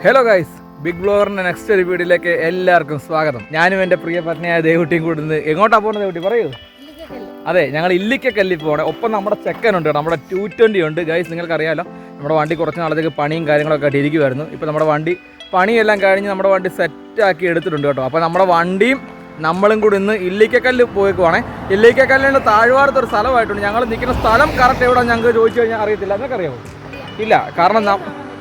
Hello guys big ബ്ലോഗറിന്റെ next ഒരു വീഡിയോയിലേക്ക് എല്ലാവർക്കും സ്വാഗതം. ഞാനും എന്റെ പ്രിയ പത്നിയായ ദേവുട്ടിയും കൂടി ഇന്ന് എങ്ങോട്ടാ പോകുന്നത് ദേവുട്ടി? പറയൂ. അതെ ഞങ്ങൾ ഇല്ലിക്കക്കല്ലി പോകണേ ഒപ്പം നമ്മുടെ ചെക്കനുണ്ട് നമ്മുടെ ടു ട്വന്റി ഉണ്ട്. ഗൈസ് നിങ്ങൾക്ക് അറിയാലോ നമ്മുടെ വണ്ടി കുറച്ച് നാളത്തേക്ക് പണിയും കാര്യങ്ങളൊക്കെ ആയിട്ട് ഇരിക്കുമായിരുന്നു ഇപ്പോൾ നമ്മുടെ വണ്ടി പണിയെല്ലാം കഴിഞ്ഞ് നമ്മുടെ വണ്ടി സെറ്റാക്കി എടുത്തിട്ടുണ്ട് കേട്ടോ. അപ്പോൾ നമ്മുടെ വണ്ടിയും നമ്മളും കൂടി ഇന്ന് ഇല്ലിക്കക്കല്ല് പോയിക്കുവാണേ. ഇല്ലിക്കക്കല്ലിന്റെ താഴ്വാരത്തെ ഒരു സ്ഥലമായിട്ടുണ്ട്. ഞങ്ങൾ നിൽക്കുന്ന സ്ഥലം കറക്റ്റ് എവിടെ ഞങ്ങൾക്ക് ചോദിച്ചു കഴിഞ്ഞാൽ അറിയത്തില്ല. എന്നൊക്കെ അറിയാമോ ഇല്ല. കാരണം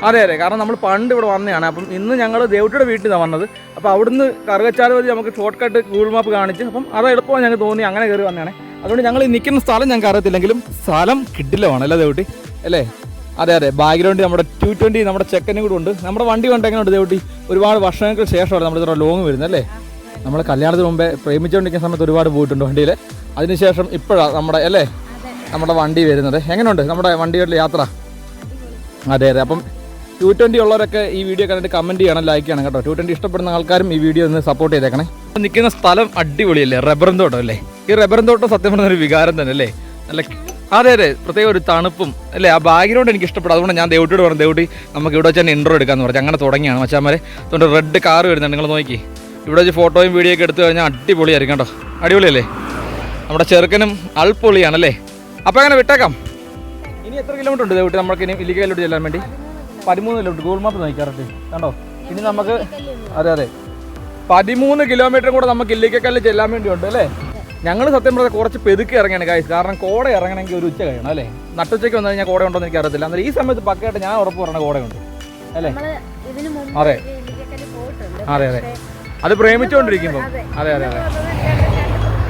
അതെ അതെ. കാരണം നമ്മൾ പണ്ട് ഇവിടെ വന്നതാണ്. അപ്പം ഇന്ന് ഞങ്ങൾ ദേവട്ടിയുടെ വീട്ടിൽ നിന്നാണ് വന്നത്. അപ്പോൾ അവിടുന്ന് കറുകച്ചാൽ വഴി നമുക്ക് ഷോർട്ട് കട്ട് ഗൂഗിൾ മാപ്പ് കാണിച്ച് അപ്പം അത് എളുപ്പമാണ് ഞങ്ങൾക്ക് തോന്നി അങ്ങനെ കയറി വന്നതാണ്. അതുകൊണ്ട് ഞങ്ങൾ നിൽക്കുന്ന സ്ഥലം ഞങ്ങൾക്ക് അറിയത്തില്ലെങ്കിലും സ്ഥലം കിട്ടില്ലമാണ് അല്ലേ ദേവട്ടി? അല്ലേ? അതെ അതെ. ബാക്ക്ഗ്രൗണ്ട് നമ്മുടെ ടു ട്വന്റി നമ്മുടെ ചെക്കനും കൂടെ ഉണ്ട്. നമ്മുടെ വണ്ടി കൊണ്ട് എങ്ങനെയുണ്ട് ദേവട്ടി? ഒരുപാട് വർഷങ്ങൾക്ക് ശേഷമാണ് നമ്മുടെ ഇത്ര ലോങ് വരുന്നത് അല്ലേ? നമ്മൾ കല്യാണത്തിന് മുമ്പേ പ്രേമിച്ചുകൊണ്ടിരിക്കുന്ന സമയത്ത് ഒരുപാട് പോയിട്ടുണ്ട് വണ്ടിയിൽ അതിനുശേഷം ഇപ്പോഴാണ് നമ്മുടെ അല്ലേ? നമ്മുടെ വണ്ടി വരുന്നത്. എങ്ങനെയുണ്ട് നമ്മുടെ വണ്ടിയുടെ യാത്ര? അതെ അതെ. അപ്പം ടു ട്വന്റി ഉള്ളവരൊക്കെ ഈ വീഡിയോ കണ്ടിട്ട് കമന്റ് ചെയ്യണം ലൈക്ക് ചെയ്യണം കേട്ടോ. ടു ട്വന്റി ഇഷ്ടപ്പെടുന്ന ആൾക്കാരും ഈ വീഡിയോ ഒന്ന് സപ്പോർട്ട് ചെയ്തേക്കണേ. നിൽക്കുന്ന സ്ഥലം അടിപൊളിയല്ലേ? റബ്ബറും തോട്ടം അല്ലേ? ഈ റബ്ബറും തോട്ടം സത്യം പറഞ്ഞ ഒരു വികാരം തന്നെ അല്ലേ? നല്ല അതെ അതെ പ്രത്യേക ഒരു തണുപ്പും അല്ലേ? ആ ബാക്ക്ഗ്രൗണ്ട് എനിക്ക് ഇഷ്ടപ്പെടും അതുകൊണ്ട് ഞാൻ ദേവട്ടിയോട് പറഞ്ഞു ദേവട്ടി നമുക്ക് ഇവിടെ വെച്ച് തന്നെ ഇൻട്രോ എടുക്കാമെന്ന് പറഞ്ഞു. അങ്ങനെ തുടങ്ങിയാണ്. മച്ചാമാരെ അതുകൊണ്ട് റെഡ് കാർ വരുന്നുണ്ട്. നിങ്ങൾ നോക്കി. ഇവിടെ വെച്ച് ഫോട്ടോയും വീഡിയോ ഒക്കെ എടുത്തു കഴിഞ്ഞാൽ അടിപൊളിയായിരിക്കും കേട്ടോ. അടിപൊളിയല്ലേ? നമ്മുടെ ചെറുക്കനും അൾപൊളിയാണല്ലേ അപ്പോൾ അങ്ങനെ വിട്ടേക്കാം. ഇനി എത്ര കിലോമീറ്റർ ഉണ്ട് ദേവട്ടി? നമുക്ക് ഇനി ഇല്ലിക്കലോട്ട് ചെല്ലാൻ വേണ്ടി? പതിമൂന്ന് കിലോമീറ്റർ ഗൂഗിൾ മാപ്പ് നോക്കിയാറട്ടെ കണ്ടോ? ഇനി നമുക്ക് അതെ അതെ. പതിമൂന്ന് കിലോമീറ്റർ കൂടെ നമുക്ക് ഇല്ലിക്കക്കല്ല് ചെല്ലാൻ വേണ്ടി ഉണ്ട് അല്ലേ? ഞങ്ങൾ സത്യം പറഞ്ഞാൽ കുറച്ച് പെതുക്കി ഇറങ്ങിയാണ് കായ്സ് കാരണം കോട ഇറങ്ങണമെങ്കിൽ ഒരു ഉച്ച കഴിയണം അല്ലേ? നട്ടുച്ചയ്ക്ക് വന്നു കഴിഞ്ഞാൽ കോട ഉണ്ടോ എന്ന് എനിക്ക് അറിയത്തില്ല അന്നേരം ഈ സമയത്ത് പക്കയായിട്ട് ഞാൻ ഉറപ്പ് പറഞ്ഞ കോടയുണ്ട് അല്ലേ? അതെ. അതെ അതെ. അത് പ്രേമിച്ചുകൊണ്ടിരിക്കുമ്പോൾ അതെ അതെ. അതെ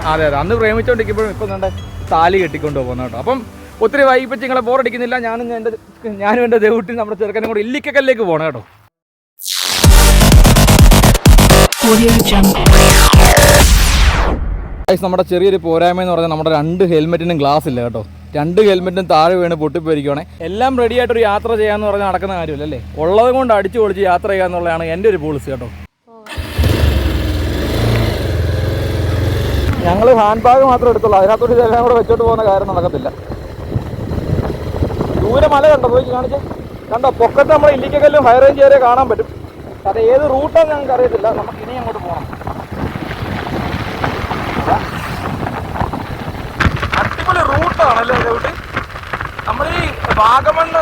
അതെ അതെ. അന്ന് പ്രേമിച്ചുകൊണ്ടിരിക്കുമ്പോഴും ഇപ്പം നമ്മുടെ താലി കെട്ടിക്കൊണ്ട് പോകുന്ന കേട്ടോ അപ്പം ഒത്തിരി വൈകിപ്പിച്ച് നിങ്ങളെ ബോറടിക്കുന്നില്ല ഞാനും എന്റെ ഞാനും എന്റെ ദേവൂട്ടി നമ്മുടെ ചെറുക്കനും കൂടെ ഇല്ലിക്കക്കല്ലേക്ക് പോകണം കേട്ടോ. നമ്മുടെ ചെറിയൊരു പോരായ്മ എന്ന് പറഞ്ഞാൽ നമ്മുടെ രണ്ട് ഹെൽമെറ്റിനും ഗ്ലാസ് ഇല്ല കേട്ടോ. രണ്ട് ഹെൽമെറ്റും താഴെ വീണ് പൊട്ടിപ്പോയിരിക്കുവാണേ. എല്ലാം റെഡി ആയിട്ടൊരു യാത്ര ചെയ്യാന്ന് പറഞ്ഞാൽ നടക്കുന്ന കാര്യമില്ല അല്ലേ? ഉള്ളത് കൊണ്ട് അടിച്ചു പൊളിച്ച് യാത്ര ചെയ്യുക എന്നുള്ളതാണ് എന്റെ ഒരു പോളിസി കേട്ടോ. ഞങ്ങൾ ഹാൻഡ് ബാഗ് മാത്രം എടുത്തുള്ളൂ. അതിനകത്തോട്ട് ഇതെല്ലാം കൂടെ വെച്ചോട്ട് പോകുന്ന കാര്യം നടക്കത്തില്ല. ദൂരെ മല കണ്ടോ? പോയി കാണിച്ചേ. കണ്ടോ? പൊക്കത്ത് നമ്മൾ ഇല്ലിക്കല്ലും ഹൈ റേഞ്ച് വരെ കാണാൻ പറ്റും. അത് ഏത് റൂട്ടാന്ന് ഞങ്ങൾക്ക് അറിയത്തില്ല. നമുക്ക് ഇനി അങ്ങോട്ട് പോകണം അടിപൊളി റൂട്ടാണല്ലേ ഇതോട്ട് നമ്മൾ ഈ വാഗമണ്ണ്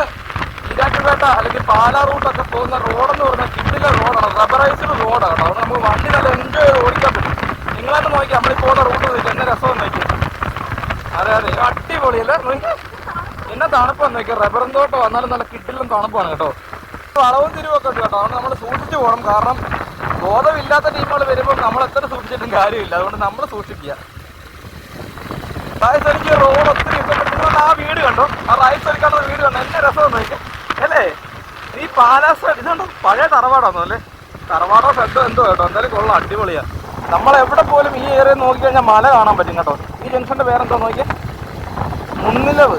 ഈരാറ്റുപേട്ട അല്ലെങ്കിൽ പാലാ റൂട്ടൊക്കെ പോകുന്ന റോഡെന്ന് പറഞ്ഞാൽ കിട്ടിലെ റോഡാണ് റബ്ബറൈസ്ഡ് റോഡാണ് കേട്ടോ. അതുകൊണ്ട് നമുക്ക് വണ്ടി നല്ല എൻജോയ് ഓടിക്കാൻ പറ്റും. നിങ്ങളെന്ന് നോക്കി നമ്മളിപ്പോ റൂട്ട് എന്നെ രസം നോക്കി അതെ അതെ. അടിപൊളിയല്ലേ? എന്നെ തണുപ്പാന്ന് നോക്കി റബ്ബറും തോട്ടം വന്നാലും നല്ല കിട്ടിലും തണുപ്പാണ് കേട്ടോ. വളവും തിരിവൊക്കെ ഉണ്ട് കേട്ടോ. അതുകൊണ്ട് നമ്മൾ സൂക്ഷിച്ചു പോകണം കാരണം ബോധമില്ലാത്ത ടീമുകൾ വരുമ്പോൾ നമ്മൾ എത്ര സൂക്ഷിച്ചിട്ടും കാര്യമില്ല. അതുകൊണ്ട് നമ്മൾ സൂക്ഷിക്കുക. റൈസ് എനിക്ക് റോഡ് ഒത്തിരി ഇഷ്ടപ്പെട്ടു ആ വീട് കണ്ടോ? ആ റൈസ് എടുക്കാനുള്ള വീട് കണ്ടോ? എന്നെ രസം നോക്കി അല്ലേ? ഈ പാലാസ് ഇതുണ്ടോ പഴയ തറവാടാണോ അല്ലേ? തറവാടോ ഫെഡോ എന്തോ കേട്ടോ. എന്തായാലും കൊള്ളാം. അടിപൊളിയാ. നമ്മൾ എവിടെ പോലും ഈ ഏരിയ നോക്കി കഴിഞ്ഞാൽ മല കാണാൻ പറ്റും കേട്ടോ. ഈ ജംഗ്ഷന്റെ പേരെന്തോ നോക്കിയാൽ മുന്നിലവ്.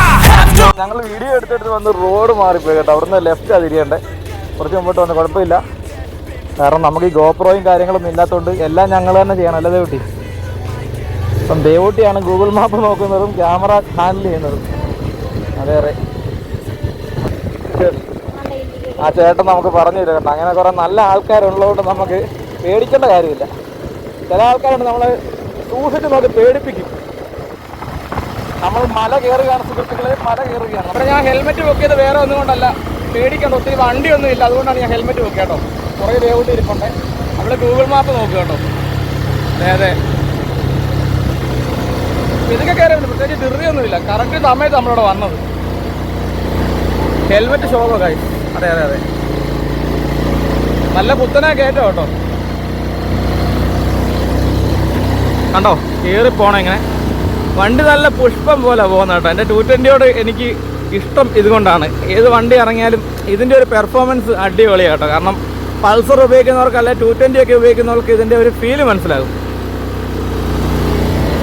ഞങ്ങൾ വീഡിയോ എടുത്തെടുത്ത് വന്ന് റോഡ് മാറിപ്പോയി കേട്ടോ. അവിടുന്ന് ലെഫ്റ്റ് തിരിയണ്ടേ കുറച്ച് മുമ്പോട്ട് വന്ന് കുഴപ്പമില്ല. കാരണം നമുക്ക് ഈ ഗോപ്രോയും കാര്യങ്ങളൊന്നും ഇല്ലാത്തതുകൊണ്ട് എല്ലാം ഞങ്ങൾ തന്നെ ചെയ്യണം. അല്ലേ ദേവൂട്ടി? അപ്പം ദേവൂട്ടിയാണ് ഗൂഗിൾ മാപ്പ് നോക്കുന്നതും ക്യാമറ ഹാൻഡിൽ ചെയ്യുന്നതും. അതെ അതെ. ആ ചേട്ടൻ നമുക്ക് പറഞ്ഞു തരും കേട്ടോ. അങ്ങനെ കുറേ നല്ല ആൾക്കാരുള്ളതുകൊണ്ട് നമുക്ക് പേടിക്കേണ്ട കാര്യമില്ല. ചില ആൾക്കാരുണ്ട് നമ്മളെ സൂക്ഷിച്ച് നോക്കി പേടിപ്പിക്കും. നമ്മൾ മല കയറുകയാണ് സുഹൃത്തുക്കളെ മല കയറുകയാണ്. അപ്പോൾ ഞാൻ ഹെൽമെറ്റ് വെക്കിയത് വേറെ ഒന്നും കൊണ്ടല്ല. പേടിക്കണ്ട ഒത്തിരി വണ്ടിയൊന്നും ഇല്ല. അതുകൊണ്ടാണ് ഞാൻ ഹെൽമെറ്റ് വെക്കുക കേട്ടോ. കുറേ വേവുണ്ട് ഇരിപ്പുണ്ട്. നമ്മൾ ഗൂഗിൾ മാപ്പ് നോക്കുക കേട്ടോ. അതെ അതെ. ഇതൊക്കെ കയറിയുണ്ട് പ്രത്യേകിച്ച് ധൃതിയൊന്നുമില്ല കറക്റ്റ് സമയത്ത് നമ്മളിവിടെ വന്നത്. ഹെൽമെറ്റ് ശോഭ കായി അതെ അതെ അതെ. നല്ല കുത്തനാ കയറ്റോ കേട്ടോ. കണ്ടോ? കയറി പോണം വണ്ടി നല്ല പുഷ്പം പോലെ പോകുന്ന കേട്ടോ. എന്റെ ടു ട്വന്റിയോട് എനിക്ക് ഇഷ്ടം ഇതുകൊണ്ടാണ്. ഏത് വണ്ടി ഇറങ്ങിയാലും ഇതിന്റെ ഒരു പെർഫോമൻസ് അടിപൊളിയാണ് കേട്ടോ. കാരണം പൾസർ ഉപയോഗിക്കുന്നവർക്ക് അല്ലെ ടു ട്വന്റി ഒക്കെ ഉപയോഗിക്കുന്നവർക്ക് ഇതിന്റെ ഒരു ഫീൽ മനസ്സിലാകും.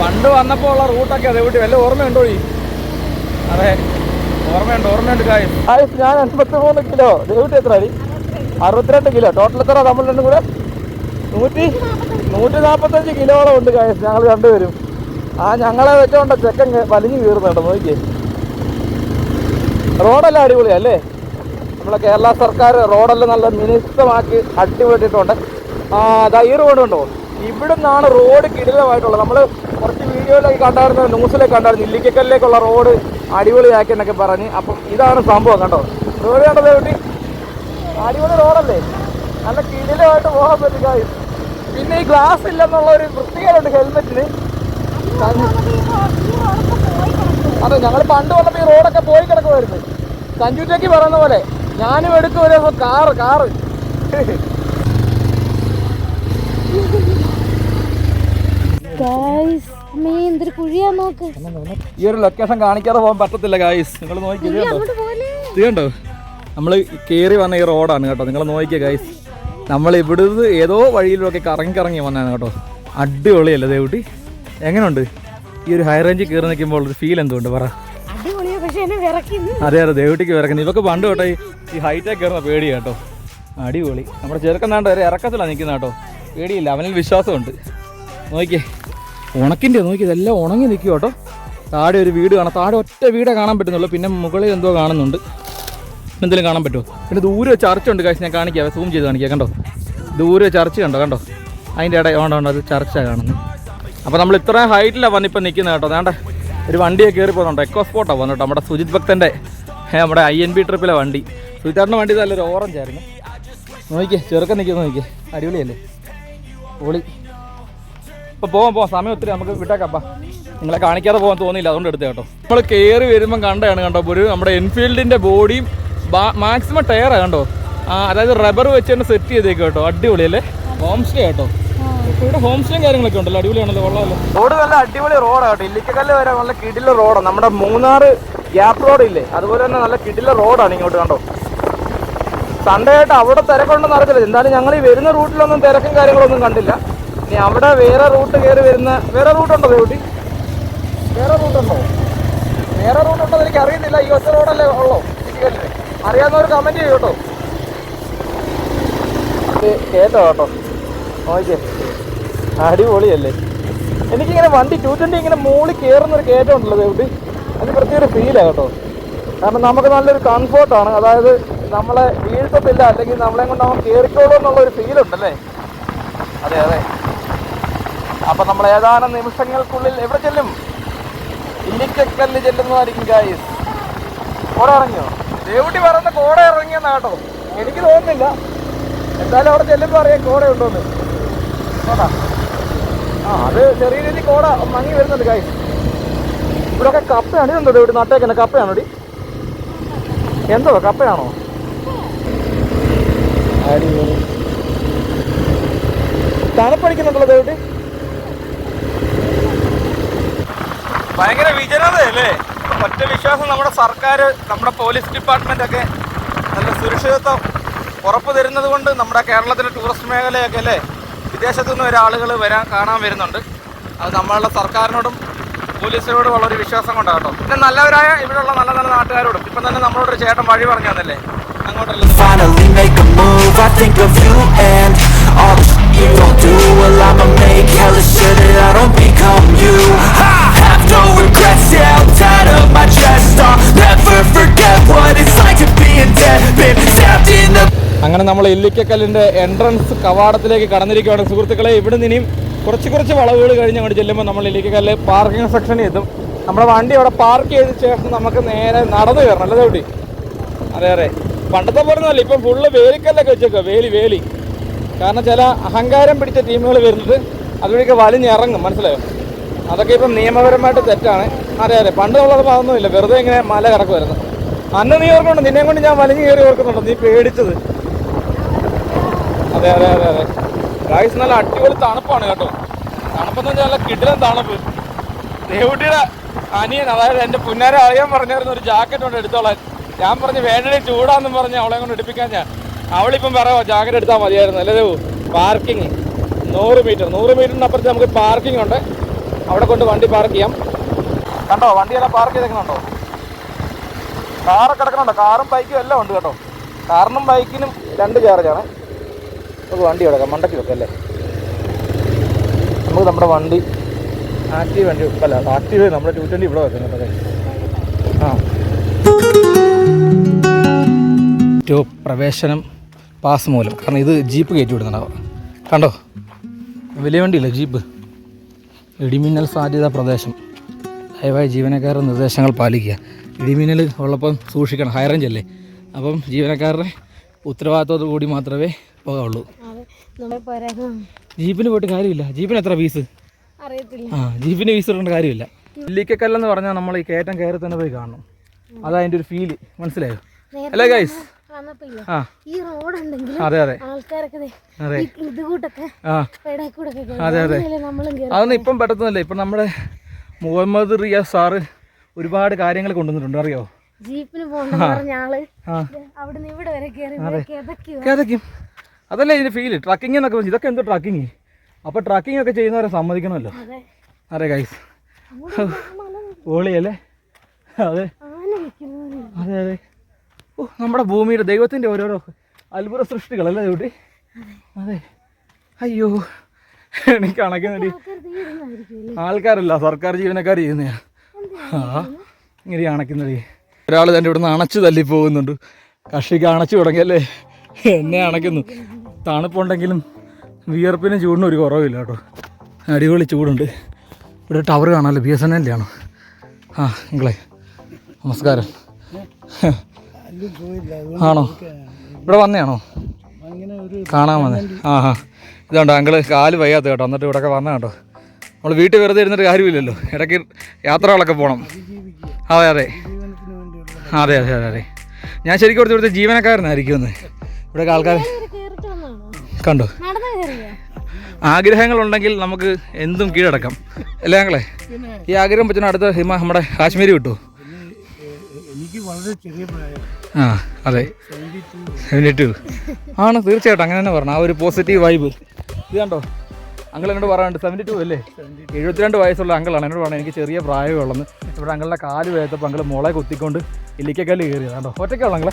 പണ്ട് വന്നപ്പോൾ ഉള്ള റൂട്ടൊക്കെ അതെ വീട്ടിൽ വല്ല ഓർമ്മയുണ്ടോ ഈ? അതെ. ഓർമ്മയുണ്ട് ഓർമ്മയുണ്ട് കാര്യം ഞാൻ അൻപത്തി മൂന്ന് കിലോ ദേവിട്ട് എത്ര അടി അറുപത്തിരണ്ട് കിലോ ടോട്ടൽ എത്ര? നമ്മൾ രണ്ടും കൂടെ? നൂറ്റി നൂറ്റി നാൽപ്പത്തഞ്ച് കിലോളം ഉണ്ട് കാര്യം ഞങ്ങൾ രണ്ടുപേരും. ആ ഞങ്ങളെ വെച്ചോണ്ട ചെക്കൻ വലിഞ്ഞു കീറുന്നുണ്ട് നോക്കിയേ. റോഡെല്ലാം അടിപൊളിയല്ലേ? നമ്മളെ കേരള സർക്കാർ റോഡെല്ലാം നല്ല മിനുസമാക്കി അടിപൊളിയിട്ടുണ്ട് ആ ഈ റോഡ് ഉണ്ടോ ഇവിടെ നിന്നാണ് റോഡ് കിടിലമായിട്ടുള്ളത്. നമ്മൾ കുറച്ച് വീഡിയോയിലൊക്കെ കണ്ടായിരുന്നു ന്യൂസിലൊക്കെ കണ്ടായിരുന്നു ഇല്ലിക്കക്കല്ലേക്കുള്ള റോഡ് അടിപൊളിയാക്കി എന്നൊക്കെ പറഞ്ഞ്. അപ്പം ഇതാണ് സംഭവം കണ്ടോ? റോഡ് കണ്ടത് കുട്ടി? അടിപൊളി റോഡല്ലേ? നല്ല കിടിലമായിട്ട് പോകാൻ പറ്റും. പിന്നെ ഈ ഗ്ലാസ് ഇല്ലെന്നുള്ള ഒരു വൃത്തികേടുണ്ട് ഹെൽമെറ്റിന്. അതെ ഞങ്ങൾ പണ്ട് വന്നപ്പോൾ ഈ റോഡൊക്കെ പോയി കിടക്കുമായിരുന്നു സഞ്ജുറ്റേക്ക് പറയുന്ന പോലെ ഞാനും എടുക്കും ഒരു കാറ് കാറ്. ഗായ്സ് ഈ ഒരു ലൊക്കേഷൻ കാണിക്കാതെ പോകാൻ പറ്റത്തില്ല ഗായ്സ് നിങ്ങൾ നോക്കി ഇത് കണ്ടോ? നമ്മൾ കയറി വന്ന ഈ റോഡാണ് കേട്ടോ. നിങ്ങൾ നോക്കിയ ഗൈസ് നമ്മൾ ഇവിടുന്ന് ഏതോ വഴിയിലൊക്കെ കറങ്ങി കറങ്ങി വന്നാണ് കേട്ടോ. അടിപൊളിയല്ലേ ദേവുട്ടി? എങ്ങനെയുണ്ട് ഈ ഒരു ഹൈ റേഞ്ചിൽ കയറി നിൽക്കുമ്പോൾ ഒരു ഫീൽ എന്തുകൊണ്ട് പറ. അതെ അതെ ദേവട്ടിക്ക് വിറക്കുന്നു ഇവക്ക് പണ്ട് കേട്ടോ ഈ ഹൈറ്റേ ഹൈറ്റൊക്കെ കയറുന്ന പേടി കേട്ടോ. അടിപൊളി. നമ്മുടെ ചെറുക്കൻ നാണ്ട് വരെ ഇറക്കത്തിലാണ് നിൽക്കുന്ന കേട്ടോ. പേടിയില്ല അവനിൽ വിശ്വാസമുണ്ട്. നോക്കിയേ. ഉണക്കിന്റെ നോക്കി ഇതെല്ലാം ഉണങ്ങി നിൽക്കും കേട്ടോ. താഴെ ഒരു വീട് കാണാം. താഴെ ഒറ്റ വീടേ കാണാൻ പറ്റുന്നുള്ളൂ. പിന്നെ മുകളിൽ എന്തോ കാണുന്നുണ്ട്. എന്തെങ്കിലും കാണാൻ പറ്റുമോ? പിന്നെ ദൂരെ ചർച്ച ഉണ്ട് കാശ് ഞാൻ കാണിക്കാം. സൂം ചെയ്ത് കാണിക്കാം കണ്ടോ? ദൂരെ ചർച്ച് കണ്ടോ കണ്ടോ? അതിന്റെ ഇടയിൽ വേണ്ട വേണ്ട അത് ചർച്ച കാണുന്നു. അപ്പോൾ നമ്മൾ ഇത്രയും ഹൈറ്റിലാണ് വന്നിപ്പോൾ നിൽക്കുന്നത് കേട്ടോ. വേണ്ട ഒരു വണ്ടിയെ കയറി പോകുന്നുണ്ട് എക്കോ സ്പോട്ടാണ് വന്നിട്ട്. നമ്മുടെ സുജിത് ഭക്തന്റെ നമ്മുടെ ഐ എൻ ബി ട്രിപ്പിലെ വണ്ടി. സുജിത്താറിന്റെ വണ്ടി നല്ലൊരു ഓറഞ്ച് ആയിരുന്നു. നോക്കിയേ ചെറുക്കൻ നിൽക്കുന്നു നോക്കിയേ അടിപൊളിയല്ലേ? പൊളി. ഇപ്പോൾ പോകാം പോവാം. സമയം ഒത്തിരി നമുക്ക് വിട്ടേക്കാപ്പാ നിങ്ങളെ കാണിക്കാതെ പോകാൻ തോന്നിയില്ല അതുകൊണ്ട് എടുത്തേ കേട്ടോ. നമ്മൾ കയറി വരുമ്പം കണ്ടതാണ് കണ്ടോ ഒരു നമ്മുടെ എൻഫീൽഡിന്റെ ബോഡിയും മാക്സിമം ടയറാണ് കണ്ടോ? അതായത് റബ്ബർ വെച്ച് തന്നെ സെറ്റ് ചെയ്തേക്ക് കേട്ടോ. അടിപൊളിയല്ലേ? ഹോം സ്റ്റേ കേട്ടോ. ഇവിടെ കാര്യങ്ങളൊക്കെ ഉണ്ടല്ലോ അടിപൊളിയാണല്ലോ കൊള്ളാമല്ലോ റോഡ് നല്ല അടിപൊളി റോഡാണ് കേട്ടോ ഇല്ലിക്കക്കല്ല് വരെ നല്ല കിടില റോഡാണ് നമ്മുടെ മൂന്നാറ് ഗ്യാപ്പ് റോഡ് ഇല്ലേ? അതുപോലെ തന്നെ നല്ല കിടില റോഡാണ് ഇങ്ങോട്ട് കണ്ടോ? സൺഡേ ആയിട്ട് അവിടെ തിരക്കുണ്ടെന്ന് അറിയത്തില്ല. എന്തായാലും ഞങ്ങൾ ഈ വരുന്ന റൂട്ടിലൊന്നും തിരക്കും കാര്യങ്ങളൊന്നും കണ്ടില്ല. ഇനി അവിടെ വേറെ റൂട്ട് കയറി വരുന്ന വേറെ റൂട്ടുണ്ടോ ദേവട്ടി വേറെ റൂട്ടുണ്ടോ വേറെ റൂട്ടുണ്ടോ എനിക്ക് അറിയത്തില്ല. ഈ ഒറ്റ റോഡല്ലേ ഉള്ളോ. അറിയാവുന്നവർ കമന്റ് ചെയ്യൂട്ടോ കേട്ടോ കേട്ടോ. നോക്കിയേ അടിപൊളിയല്ലേ? എനിക്കിങ്ങനെ വണ്ടി ടു ട്വന്റി ഇങ്ങനെ മുകളിൽ കയറുന്ന ഒരു കയറ്റം ഉണ്ടല്ലോ ദേവട്ടി അത് പ്രത്യേക ഫീലാണ് കേട്ടോ. കാരണം നമുക്ക് നല്ലൊരു കംഫോർട്ടാണ് അതായത് നമ്മളെ വീഴ്ത്തത്തില്ല അല്ലെങ്കിൽ നമ്മളെ കൊണ്ട് നമ്മൾ കയറിക്കോളൂ എന്നുള്ള ഒരു ഫീൽ ഉണ്ടല്ലേ? അതെ അതെ. അപ്പൊ നമ്മൾ ഏതാനും നിമിഷങ്ങൾക്കുള്ളിൽ എവിടെ ചെല്ലും? ഇല്ലിക്കക്കല്ല് ചെല്ലുന്നതായിരിക്കും ഗായസ് കോട ഇറങ്ങിയോ? ദേവുട്ടി പറയുന്ന കോട ഇറങ്ങിയെന്നാട്ടോ എനിക്ക് തോന്നുന്നില്ല. എന്തായാലും അവിടെ ചെല്ലുമ്പോൾ അറിയാം കോട ഉണ്ടോന്ന്. കോട. അത് ചെറിയ കോട. മങ്ങി വരുന്നുണ്ട് കായ് ഇവിടെയൊക്കെ കപ്പയാണ്. ഇതെന്തോ ഇവിടെ? നട്ടേക്കുന്ന കപ്പയാണോ ഡി എന്തോ കപ്പയാണോ? തണുപ്പടിക്കുന്നുണ്ടല്ലോ ഇവിടെ ഭയങ്കര വിജനതയല്ലേ? ഒറ്റ വിശ്വാസം നമ്മുടെ സർക്കാർ നമ്മുടെ പോലീസ് ഡിപ്പാർട്ട്മെന്റ് ഒക്കെ നല്ല സുരക്ഷിതത്വം ഉറപ്പ് തരുന്നത് കൊണ്ട് നമ്മുടെ കേരളത്തിലെ ടൂറിസ്റ്റ് മേഖലയൊക്കെ അല്ലേ? വിദേശത്തു നിന്ന് ഒരാളുകൾ വരാൻ കാണാൻ വരുന്നുണ്ട്. അത് നമ്മളുടെ സർക്കാരിനോടും പോലീസിനോടും ഉള്ള ഒരു വിശ്വാസം കൊണ്ടാണ് കേട്ടോ. പിന്നെ നല്ലവരായ ഇവിടെയുള്ള നല്ല നല്ല നാട്ടുകാരോടും. ഇപ്പം തന്നെ നമ്മളോടൊരു ചേട്ടൻ വഴി പറഞ്ഞു തന്നല്ലേ? അങ്ങോട്ടല്ലേ? നമ്മൾ ഇല്ലിക്കക്കല്ലിന്റെ എൻട്രൻസ് കവാടത്തിലേക്ക് കടന്നിരിക്കുകയാണ്. സുഹൃത്തുക്കളെ ഇവിടെ നിന്നും കുറച്ച് കുറച്ച് വളവുകൾ കഴിഞ്ഞ് അങ്ങോട്ട് ചെല്ലുമ്പോൾ നമ്മൾ ഇല്ലിക്കക്കല്ല് പാർക്കിംഗ് സെക്ഷനിൽ എത്തും. നമ്മുടെ വണ്ടി അവിടെ പാർക്ക് ചെയ്ത ശേഷം നമുക്ക് നേരെ നടന്നു കയറണം. അല്ലേ ദേവട്ടി? അതെ അതെ. പണ്ടത്തെ പോലെ ഒന്നുമല്ല ഇപ്പം ഫുള്ള് വേലിക്കല്ലൊക്കെ വെച്ചേക്കുക വേലി വേലി. കാരണം ചില അഹങ്കാരം പിടിച്ച ടീമുകൾ വരുന്നത് അതുവഴിക്ക് വലിഞ്ഞിറങ്ങും മനസ്സിലായോ? അതൊക്കെ ഇപ്പം നിയമപരമായിട്ട് തെറ്റാണ്. അതെ അതെ. പണ്ട് നമ്മളത് പറഞ്ഞൊന്നുമില്ല. വെറുതെ ഇങ്ങനെ മല കിടക്കുമായിരുന്നു അന്ന് നീ ഓർക്കുന്നുണ്ട്? നിന്നെ കൊണ്ട് ഞാൻ വലിഞ്ഞു കയറി ഓർക്കുന്നുണ്ടോ? നീ പേടിച്ചത്? അതെ അതെ അതെ അതെ. ഗായ്സ് നല്ല അടിപൊളി തണുപ്പാണ് കേട്ടോ. തണുപ്പെന്ന് വെച്ചാൽ നല്ല കിടിലൻ തണുപ്പ്. ദേവുട്ടിയുടെ അനിയൻ അതായത് എന്റെ പുന്നാരെ അറിയാൻ പറഞ്ഞായിരുന്നു ഒരു ജാക്കറ്റ് കൊണ്ട് എടുത്തോളാൻ. ഞാൻ പറഞ്ഞു വേണ്ടി ചൂടാന്നും പറഞ്ഞ് അവളെ കൊണ്ട് എടുപ്പിക്കാൻ ഞാൻ. അവളിപ്പം പറയാമോ ജാക്കറ്റ് എടുത്താൽ മതിയായിരുന്നു. അല്ലേ ദേവു? പാർക്കിംഗ് നൂറ് മീറ്റർ നൂറ് മീറ്ററിനപ്പുറത്ത് നമുക്ക് പാർക്കിംഗ് ഉണ്ട്. അവിടെ കൊണ്ട് വണ്ടി പാർക്ക് ചെയ്യാം. കണ്ടോ വണ്ടിയെല്ലാം പാർക്ക് ചെയ്തേക്കുന്നുണ്ടോ? കാറൊക്കെ കിടക്കണുണ്ടോ കാറും ബൈക്കും എല്ലാം ഉണ്ട് കേട്ടോ. കാറിനും ബൈക്കിനും രണ്ട് ചാർജാണ് നമുക്ക് വണ്ടി കിടക്കാം മണ്ടയ്ക്ക് വെക്കാം അല്ലേ? നമുക്ക് നമ്മുടെ വണ്ടി ആക്റ്റീവ് വണ്ടി അല്ല ആക്റ്റീവ് നമ്മുടെ ടു ട്വന്റി ഇവിടെ വെക്കാം ആ. ടു പ്രവേശനം പാസ് മൂലം. കാരണം ഇത് ജീപ്പ് കയറ്റി വിടുന്നുണ്ടാവും. കണ്ടോ? വലിയ വണ്ടിയില്ല ജീപ്പ്? ഇടിമിന്നൽ സാധ്യത പ്രദേശം. ദയവായി ജീവനക്കാരുടെ നിർദ്ദേശങ്ങൾ പാലിക്കുക. ഇടിമിന്നൽ ഉള്ളപ്പം സൂക്ഷിക്കണം. ഹൈ റേഞ്ച് അല്ലേ? അപ്പം ജീവനക്കാരുടെ ഉത്തരവാദിത്തോടു കൂടി മാത്രമേ പോകാവുള്ളൂ. ജീപ്പിന് പോയിട്ട് കാര്യമില്ല. ജീപ്പിന് എത്ര ഫീസ് അറിയത്തില്ല. ആ ജീപ്പിന് ഫീസ് ഇടേണ്ട കാര്യമില്ല. ഇല്ലിക്കല്ലെന്ന് പറഞ്ഞാൽ നമ്മൾ ഈ കയറ്റം കയറി തന്നെ പോയി കാണണം. അതാ അതിന്റെ ഒരു ഫീൽ മനസ്സിലായോ? അല്ലേ ഗൈസ് ഈ റോഡ് ഉണ്ടെങ്കിൽ അതെ അതെ. ആൾക്കാരൊക്കെ അതെ. ഇത് കൂട്ടൊക്കെ അതെ, അതൊന്നും ഇപ്പം പെട്ടെന്നല്ലേ ഇപ്പം നമ്മുടെ മുഹമ്മദ് റിയാസ് സാറ് ഒരുപാട് കാര്യങ്ങൾ കൊണ്ടുവന്നിട്ടുണ്ട്. അറിയോ? ജീപ്പിന് പോകണ്ടെന്ന് പറഞ്ഞ ആൾ അവിടുന്ന് ഇവിടെ വരെ കയറി. ഏതൊക്കെയും അതല്ലേ ഇതിന്റെ ഫീൽ ട്രക്കിംഗ് എന്നൊക്കെ പറഞ്ഞ്. ഇതൊക്കെ എന്തോ ട്രക്കിങ് അപ്പോൾ ട്രക്കിംഗ് ഒക്കെ ചെയ്യുന്നവരെ സമ്മതിക്കണമല്ലോ. അതെ. ഗൈസ് ഓളിയല്ലേ? അതെ. അതെ അതെ. ഓ നമ്മുടെ ഭൂമിയുടെ ദൈവത്തിന്റെ ഓരോരോ അത്ഭുത സൃഷ്ടികളല്ലേ ചൂട്ടി അതെ. അയ്യോ. എനിക്ക് ആൾക്കാർ ആൾക്കാരല്ല സർക്കാർ ജീവനക്കാർ ചെയ്യുന്നതാ ആ ഇങ്ങനെ അണയ്ക്കുന്നടി ഒരാൾ തന്നെ ഇവിടുന്ന് അണച്ചു തല്ലി പോകുന്നുണ്ട് കഷിക്ക് അണച്ചു തുടങ്ങിയല്ലേ? എന്നെ അണയ്ക്കുന്നു തണുപ്പുണ്ടെങ്കിലും വിയർപ്പിനും ചൂടിനും ഒരു കുറവില്ല കേട്ടോ. അടിപൊളി ചൂടുണ്ട്. ഇവിടെ ടവർ കാണാമല്ലോ ബി എസ് എൻ എല്ലിലാണോ ആ നിങ്ങളെ നമസ്കാരം. ആണോ? ഇവിടെ വന്നയാണോ കാണാൻ വന്നേ. ആ ആ. ഇതുണ്ടോ അങ്കിൾ കാൽ വയ്യാത്ത കേട്ടോ എന്നിട്ട് ഇവിടെയൊക്കെ വന്ന കേട്ടോ. നമ്മൾ വീട്ടിൽ വെറുതെ ഇരുന്നിട്ട് കാര്യമില്ലല്ലോ. ഇടയ്ക്ക് യാത്രകളൊക്കെ പോകണം അതെ അതെ. അതെ അതെ അതെ അതെ. ഞാൻ ശരിക്കും കൊടുത്തു ഇവിടുത്തെ ജീവനക്കാരനായിരിക്കും ഒന്ന് ഇവിടെയൊക്കെ ആൾക്കാർ കണ്ടോ? ആഗ്രഹങ്ങളുണ്ടെങ്കിൽ നമുക്ക് എന്തും കീഴടക്കാം. അല്ലേ ഞങ്ങളെ ഈ ആഗ്രഹം വെച്ചാൽ അടുത്ത ഹിമ നമ്മുടെ കാശ്മീരി കിട്ടൂ എനിക്ക് വളരെ ചെറിയ പ്രായം. ആ അതെ. സെവന്റി ടു ആണ് തീർച്ചയായിട്ടും. അങ്ങനെ തന്നെ പറഞ്ഞു ആ ഒരു പോസിറ്റീവ് വൈബ് ഇത് കണ്ടോ? അങ്കിൾ എന്നോട് പറയാനുണ്ട് സെവന്റി ടു അല്ലേ? എഴുപത്തിരണ്ട് വയസ്സുള്ള അങ്കിളാണ് എന്നോട് പറഞ്ഞത്. എനിക്ക് ചെറിയ പ്രായമേ ഉള്ളെന്ന് ഇവിടെ അങ്കിളുടെ കാൽ വേദപ്പം അങ്കിൾ മുളെ കുത്തിക്കൊണ്ട് ഇല്ലിക്കക്കല്ല് കയറിയത്. കണ്ടോ? ഒറ്റയ്ക്കുള്ള അങ്കിളെ?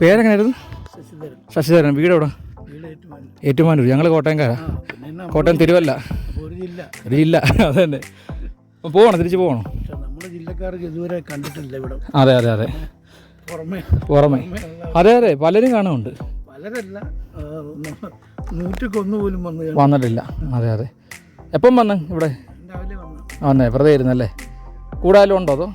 പേരെങ്ങനെയായിരുന്നു? ശശിധരൻ. വീട് എവിടെ ഏറ്റുമാനൂർ. ഞങ്ങൾ കോട്ടയംകാരാ. കോട്ടയം തിരുവല്ല. ഒരു ജില്ല. അത് തന്നെ പോകണം തിരിച്ച് പോകണം നമ്മുടെ ജില്ലക്കാർക്ക് ഇതുവരെ കണ്ടിട്ടില്ല ഇവിടെ. അതെ അതെ അതെ. പുറമെ. പുറമെ. അതെ അതെ. പലരും കാണുന്നുണ്ട്. പലരല്ല. നൂറ്റിക്കൊന്ന് പോലും വന്നു. വന്നിട്ടില്ല. അതെ അതെ. എപ്പം വന്ന് ഇവിടെ? വന്നു. വെറുതെ ഇരുന്നല്ലേ? കൂടാലും ഉണ്ടോ അതോ?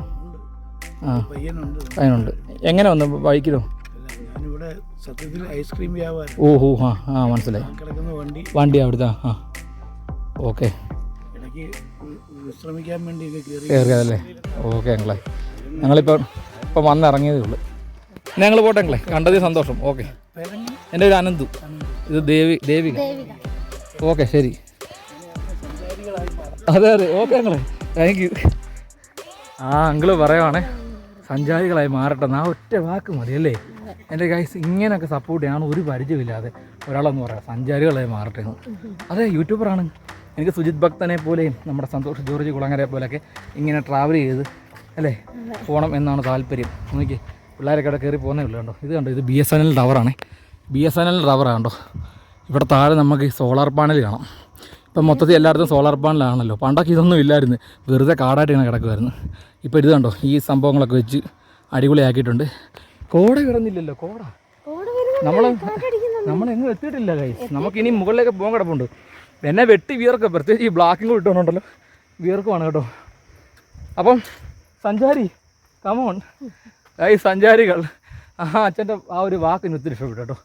ആ. പയ്യനുണ്ട്. അതിനുണ്ട് എങ്ങനെ വന്നു? ബൈക്കിലോ ഞാനിവിടെ സത്യത്തിൽ ഐസ്ക്രീം വ്യാപാരം. ഓഹോ ഹോ ആ ആ മനസ്സിലായി. കിടക്കുന്ന വണ്ടി. വണ്ടി അവിടുത്തെ ആ ഓക്കെ. ഇടയ്ക്ക് വിശ്രമിക്കാൻ വേണ്ടി കയറിയതല്ലേ ഓക്കെ ഞങ്ങളെ ഞങ്ങളിപ്പോൾ ഇപ്പം വന്നിറങ്ങിയതേ ഉള്ളൂ. ഞങ്ങൾ പോട്ടെ ഞങ്ങളെ കണ്ടതിൽ സന്തോഷം. ഓക്കെ? എന്റെ ഒരു അനന്തു. ഇത് ദേവി ദേവിക. ദേവിക. ഓക്കെ ശരി. അതെ അതെ. ഓക്കെ ഞങ്ങളെ താങ്ക് യു ആ അങ്കിൾ പറയുവാണേ സഞ്ചാരികളായി മാറട്ടെ. ആ ഒറ്റ വാക്ക് മതി അല്ലേ എന്റെ ഗൈസ് ഇങ്ങനെയൊക്കെ സപ്പോർട്ട് ചെയ്യാൻ ഒരു പരിചയമില്ലാതെ ഒരാളെന്ന് പറയാം. സഞ്ചാരികളെ മാറട്ടെ അതെ യൂട്യൂബറാണ് എനിക്ക് സുജിത് ഭക്തനെ പോലെയും നമ്മുടെ സന്തോഷ് ജോർജ് കുളങ്ങരെ പോലെയൊക്കെ ഇങ്ങനെ ട്രാവൽ ചെയ്ത് അല്ലേ? പോകണം എന്നാണ് താല്പര്യം. നോക്കി പിള്ളേരൊക്കെ അവിടെ കയറി പോകുന്നേ ഉള്ളൂ കണ്ടോ? ഇത് കണ്ടോ? ഇത് ബി എസ് എൻ എൽ ടവറാണ് ബി എസ് എൻ എൽ ടവറാണ് കണ്ടോ? ഇവിടെ താഴെ നമുക്ക് സോളാർ പാനൽ കാണാം. ഇപ്പം മൊത്തത്തിൽ എല്ലായിടത്തും സോളാർ പാനലാണല്ലോ പണ്ടൊക്കെ ഇതൊന്നും ഇല്ലായിരുന്നു. വെറുതെ കാടായിട്ട് ഇങ്ങനെ കിടക്കുമായിരുന്നു ഇപ്പോൾ ഇത് കണ്ടോ? ഈ സംഭവങ്ങളൊക്കെ വെച്ച് അടിപൊളിയാക്കിയിട്ടുണ്ട്. കോട കിടന്നില്ലല്ലോ കോട. നമ്മൾ നമ്മൾ എങ്ങും എത്തിയിട്ടില്ല കൈ നമുക്കിനി മുകളിലേക്ക് പോകാൻ കിടപ്പുണ്ട്. എന്നെ വെട്ടി വിയർക്ക് പ്രത്യേകിച്ച് ഈ ബ്ലാക്കും കൂടി വിയർക്കുവാണ് കേട്ടോ. അപ്പം സഞ്ചാരി കമോൺ ഈ സഞ്ചാരികൾ. ആ അച്ഛന്റെ ആ ഒരു വാക്കിന് ഒത്തിരി ഇഷ്ടപ്പെട്ടു കേട്ടോ.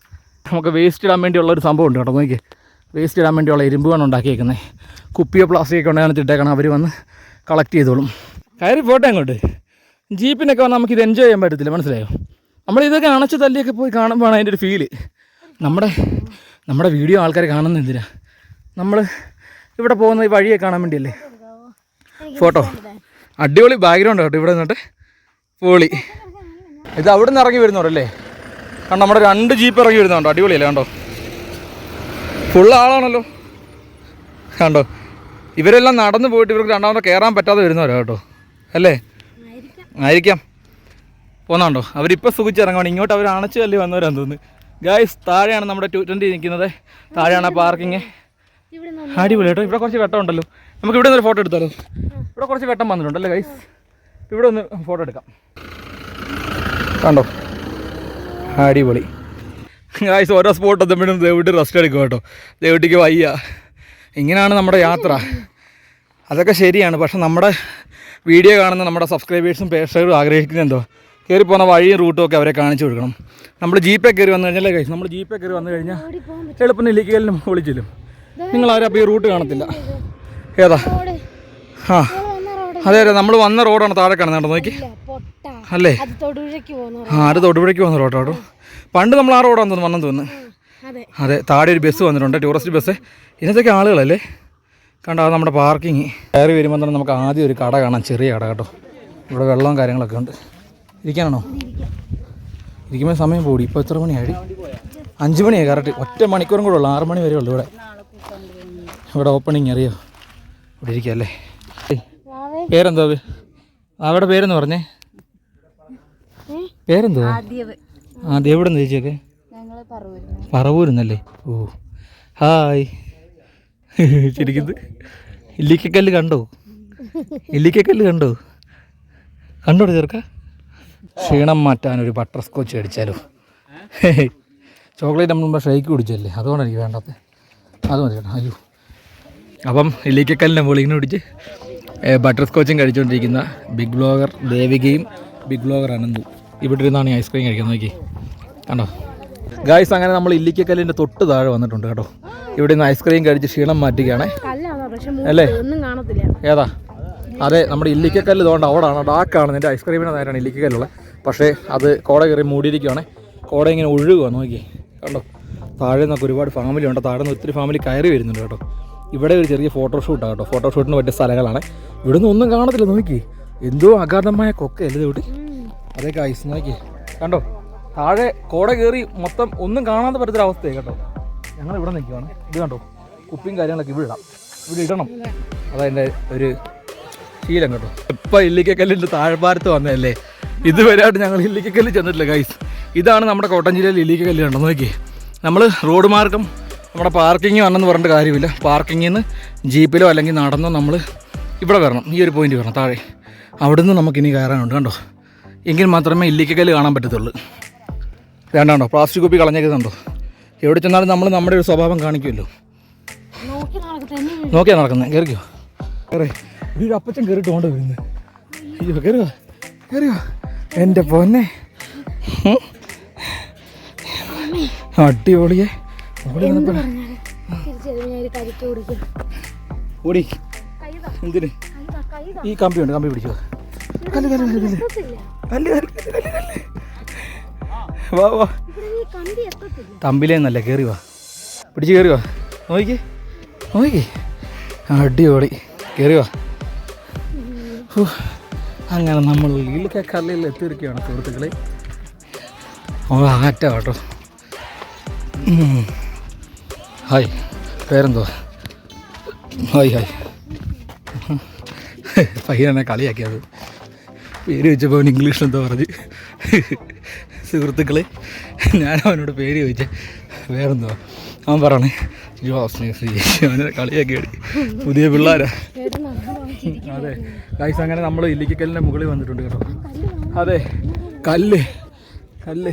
നമുക്ക് വേസ്റ്റ് ഇടാൻ വേണ്ടിയുള്ള ഒരു സംഭവം ഉണ്ട് കേട്ടോ നോക്കി വേസ്റ്റ് ഇടാൻ വേണ്ടിയുള്ള ഇരുമ്പുകാണ് ഉണ്ടാക്കിയേക്കുന്നത് കുപ്പിയോ പ്ലാസ്റ്റിക് ഒക്കെ ഉണ്ടെങ്കിൽ ഇട്ടേക്കണം. അവർ വന്ന് കളക്ട് ചെയ്തോളും. കയറി പോട്ടെ അങ്ങോട്ട്. ജീപ്പിനൊക്കെ വന്നാൽ നമുക്കിത് എൻജോയ് ചെയ്യാൻ പറ്റത്തില്ല മനസ്സിലായോ? നമ്മൾ ഇതൊക്കെ അണച്ച് തല്ലിയൊക്കെ പോയി കാണുമ്പോഴാണ് അതിന്റെ ഒരു ഫീൽ നമ്മുടെ നമ്മുടെ വീഡിയോ ആൾക്കാർ കാണുന്ന എന്തിനാ? നമ്മൾ ഇവിടെ പോകുന്ന ഈ വഴിയെ കാണാൻ വേണ്ടിയല്ലേ? ഫോട്ടോ. അടിപൊളി ബാക്ക്ഗ്രൗണ്ട് കേട്ടോ ഇവിടെ നിന്നിട്ട്. പൊളി. ഇത് അവിടെ നിന്ന് ഇറങ്ങി വരുന്നവരല്ലേ? കാരണം നമ്മുടെ രണ്ട് ജീപ്പ് ഇറങ്ങി വരുന്നുണ്ടോ അടിപൊളിയല്ലേ കണ്ടോ? ഫുൾ ആളാണല്ലോ. കണ്ടോ? ഇവരെല്ലാം നടന്നു പോയിട്ട് ഇവർക്ക് രണ്ടാമത്തെ കയറാൻ പറ്റാതെ വരുന്നവരാ കേട്ടോ. അല്ലേ? ആയിരിക്കാം. പോന്നാണ്ടോ? അവരിപ്പോൾ സുഖിച്ചിറങ്ങണം ഇങ്ങോട്ട് അവർ അണച്ചു തല്ലി വന്നവരാന്ന് തോന്നുന്നു. ഗായ്സ് താഴെയാണ് നമ്മുടെ ടു ട്വന്റി നിൽക്കുന്നത് താഴെയാണ് പാർക്കിങ് അടിപൊളി കേട്ടോ. ഇവിടെ കുറച്ച് വെട്ടം ഉണ്ടല്ലോ. നമുക്ക് ഇവിടെ നിന്ന് ഫോട്ടോ എടുത്താലോ? ഇവിടെ കുറച്ച് വെട്ടം വന്നിട്ടുണ്ടല്ലേ ഗൈസ് ഇവിടെ ഒന്ന് ഫോട്ടോ എടുക്കാം. കണ്ടോ? അടിപൊളി. ഗായ്സ് ഓരോ സ്പോട്ട് എത്തുമ്പോഴും ദേവിട്ട് റെസ്റ്റ് എടുക്കും കേട്ടോ. ദേവിട്ടിക്ക് വയ്യ. ഇങ്ങനെയാണ് നമ്മുടെ യാത്ര. അതൊക്കെ ശരിയാണ്. പക്ഷെ നമ്മുടെ വീഡിയോ കാണുന്ന നമ്മുടെ സബ്സ്ക്രൈബേഴ്സും പ്രേക്ഷകരും ആഗ്രഹിക്കുന്നത് എന്തോ? കയറി പോകുന്ന വഴിയും റൂട്ടും ഒക്കെ അവരെ കാണിച്ചു കൊടുക്കണം. നമ്മൾ ജീപ്പേ കയറി വന്നു കഴിഞ്ഞാൽ കഴിച്ചു നമ്മൾ ജീപ്പേ കയറി വന്നു കഴിഞ്ഞാൽ എളുപ്പം ഇല്ലിക്കലിനും വിളിച്ചില്ലും നിങ്ങൾ ആരും അപ്പോൾ ഈ റൂട്ട് കാണത്തില്ല. ഏതാ? ആ. വന്ന അതെ അതെ നമ്മൾ വന്ന റോഡാണ് താഴെ കാണുന്നത് നോക്കി. അല്ലേ? പോകുന്ന ആ അത് തൊടുപുഴയ്ക്ക് വന്ന റോഡ് കേട്ടോ പണ്ട് നമ്മൾ ആ റോഡാന്ന് തോന്നുന്നു വന്നെന്ന് തോന്നുന്നു. അതെ. താഴെ ഒരു ബസ് വന്നിട്ടുണ്ട് ടൂറിസ്റ്റ് ബസ് ഇതിനകത്തൊക്കെ ആളുകളല്ലേ? കണ്ടോ അത് നമ്മുടെ പാർക്കിങ് കയറി വരുമ്പോൾ തന്നെ നമുക്ക് ആദ്യം ഒരു കട കാണാം ചെറിയ കട കേട്ടോ. ഇവിടെ വെള്ളവും കാര്യങ്ങളൊക്കെ ഉണ്ട്. ഇരിക്കാനാണോ? ഇരിക്കുമ്പോൾ സമയം പോടി. ഇപ്പോൾ എത്ര മണിയായി? അഞ്ച് മണിയായി കറക്റ്റ് ഒറ്റ മണിക്കൂറും കൂടെ ഉള്ളു. ആറ് മണി വരെ ഉള്ളു ഇവിടെ. ഇവിടെ ഓപ്പണിങ് അറിയോ? ഇവിടെ ഇരിക്കല്ലേ? പേരെന്തോ അവിടെ പേരെന്ന് പറഞ്ഞേ? പേരെന്തോ? ആദ്യവ് ആ എവിടെ നിന്ന് ചേച്ചിയൊക്കെ? പറവൂരുന്നല്ലേ? ഓ ഹായ്. ശരിക്കും ഇല്ലിക്കക്കല്ല് കണ്ടോ? ഇല്ലിക്കക്കല്ല് കണ്ടോ? കണ്ടോ ചെറുക്ക ക്ഷീണം മാറ്റാൻ ഒരു ബട്ടർ സ്കോച്ച് അടിച്ചാലോ ചോക്ലേറ്റ് നമ്മൾ മുമ്പ് ഷേക്ക് കുടിച്ചല്ലേ? അതുകൊണ്ട് എനിക്ക് വേണ്ടത്. അത് മതി കേട്ടോ. അയ്യോ. അപ്പം ഇല്ലിക്കക്കല്ലിന്റെ മുകളിങ്ങനെ പിടിച്ച് ബട്ടർ സ്കോച്ചും കഴിച്ചുകൊണ്ടിരിക്കുന്ന ബിഗ് ബ്ലോഗർ ദേവികയും ബിഗ് ബ്ലോഗർ അനന്തു. ഇവിടെ ഇരുന്നാണ് ഈ ഐസ്ക്രീം കഴിക്കുന്നത്. നോക്കി. കണ്ടോ? ഗായ്സ് അങ്ങനെ നമ്മൾ ഇല്ലിക്കക്കല്ലിന്റെ തൊട്ട് താഴെ വന്നിട്ടുണ്ട് കേട്ടോ. ഇവിടെ നിന്ന് ഐസ്ക്രീം കഴിച്ച് ക്ഷീണം മാറ്റുകയാണേ. അല്ലേ? ഏതാ? അതെ നമ്മുടെ ഇല്ലിക്കക്കല്ല് ഇതുകൊണ്ട് അവിടാണ് ഡാക്കാണ് നിന്റെ ഐസ്ക്രീമിന്റെ നേരാണ് ഇല്ലിക്കക്കല്ലുള്ള. പക്ഷേ അത് കോട കയറി മൂടിയിരിക്കുകയാണ് കോട ഇങ്ങനെ ഒഴുകുക നോക്കി കണ്ടോ? താഴെ നിന്നൊക്കെ ഒരുപാട് ഫാമിലി ഉണ്ട്. താഴെ നിന്ന് ഒത്തിരി ഫാമിലി കയറി വരുന്നുണ്ട് കേട്ടോ. ഇവിടെ ഒരു ചെറിയ ഫോട്ടോഷൂട്ടാണ് കേട്ടോ. ഫോട്ടോഷൂട്ടിന് പറ്റിയ സ്ഥലങ്ങളാണ്. ഇവിടെ നിന്ന് ഒന്നും കാണത്തില്ല നോക്കി എന്തോ അഗാധമായ കൊക്ക അല്ലേ ഇവിടെ അതേ കായ്സ് നോക്കി കണ്ടോ? താഴെ കോട കയറി മൊത്തം ഒന്നും കാണാതെ പറ്റത്തൊരവസ്ഥയാണ് കേട്ടോ. ഞങ്ങൾ ഇവിടെ നിൽക്കുവാണ്. ഇത് കണ്ടോ? കുപ്പിയും കാര്യങ്ങളൊക്കെ ഇവിടെ ഇടാം. ഇവിടെ ഇടണം. അതതിന്റെ ഒരു ശീലം കേട്ടോ. ഇപ്പം ഇല്ലിക്കക്കല്ലിന്റെ താഴ്ഭാരത്ത് വന്നതല്ലേ? ഇതുവരെയായിട്ട് ഞങ്ങൾ ഇല്ലിക്കക്കല്ലിൽ ചെന്നിട്ടില്ല ഗൈസ് ഇതാണ് നമ്മുടെ കോട്ടയം ജില്ലയിൽ ഇല്ലിക്കക്കല്ല് കണ്ടോ? നോക്കി നമ്മൾ റോഡ് മാർഗം നമ്മുടെ പാർക്കിംഗ് വന്നെന്ന് പറഞ്ഞിട്ട് കാര്യമില്ല. പാർക്കിങ്ങിൽ നിന്ന് ജീപ്പിലോ അല്ലെങ്കിൽ നടന്നോ നമ്മൾ ഇവിടെ വരണം. ഈ ഒരു പോയിന്റ് വരണം താഴെ. അവിടുന്ന് നമുക്ക് ഇനി കയറാനുണ്ട് കണ്ടോ? എങ്കിൽ മാത്രമേ ഇല്ലിക്കക്കല്ല് കാണാൻ പറ്റത്തുള്ളൂ. വേണ്ടാണ്ടോ പ്ലാസ്റ്റിക് കുപ്പി കളഞ്ഞേക്കുന്നുണ്ടോ എവിടെ ചെന്നാലും നമ്മൾ നമ്മുടെ ഒരു സ്വഭാവം കാണിക്കുമല്ലോ. നോക്കിയാ നടക്കുന്നത് കയറിക്കോ കയറി ഒരു അപ്പച്ചൻ കയറിയിട്ട് കൊണ്ട് വരുന്നത് അയ്യോ കയറുക കയറുക എന്റെ പൊന്നെ. അടിപൊളിയെ. ഓടി എന്തിന്? ഈ കമ്പി ഉണ്ട് കമ്പി പിടിച്ചോ. കല്ല് കല്ല് കല്ല് കല്ല്. കല്ല് കല്ല് വാ വാ. ഇവിടെ തമ്പിലേന്നല്ല കയറി വാ പിടിച്ച് കയറി വാ നോക്കി നോക്കി അടിപൊളി. കയറി വാ. അങ്ങനെ നമ്മൾ ഉള്ളിലൊക്കെ കല്ലിൽ എത്തിയിരിക്കുകയാണ് സുഹൃത്തുക്കളെ. ഓ ആറ്റ കേട്ടോ. ഹായ് പേരെന്തോ ഹായ് ഹായ്. പയ്യനെ കളിയാക്കിയത്. പേര് ചോദിച്ചപ്പോൾ അവൻ ഇംഗ്ലീഷ് എന്തോ പറഞ്ഞ്. സുഹൃത്തുക്കളെ ഞാൻ അവനോട് പേര് ചോദിച്ചേ. വേറെന്തോ അവൻ പറയണേ ജോസ് അവനെ കളിയാക്കിയാടി. പുതിയ പിള്ളേരാ. അതെ. ഗൈസ് അങ്ങനെ നമ്മൾ ഇല്ലിക്കക്കല്ലിന്റെ മുകളിൽ വന്നിട്ടുണ്ട് കേട്ടോ. അതെ. കല്ല്. കല്ല്.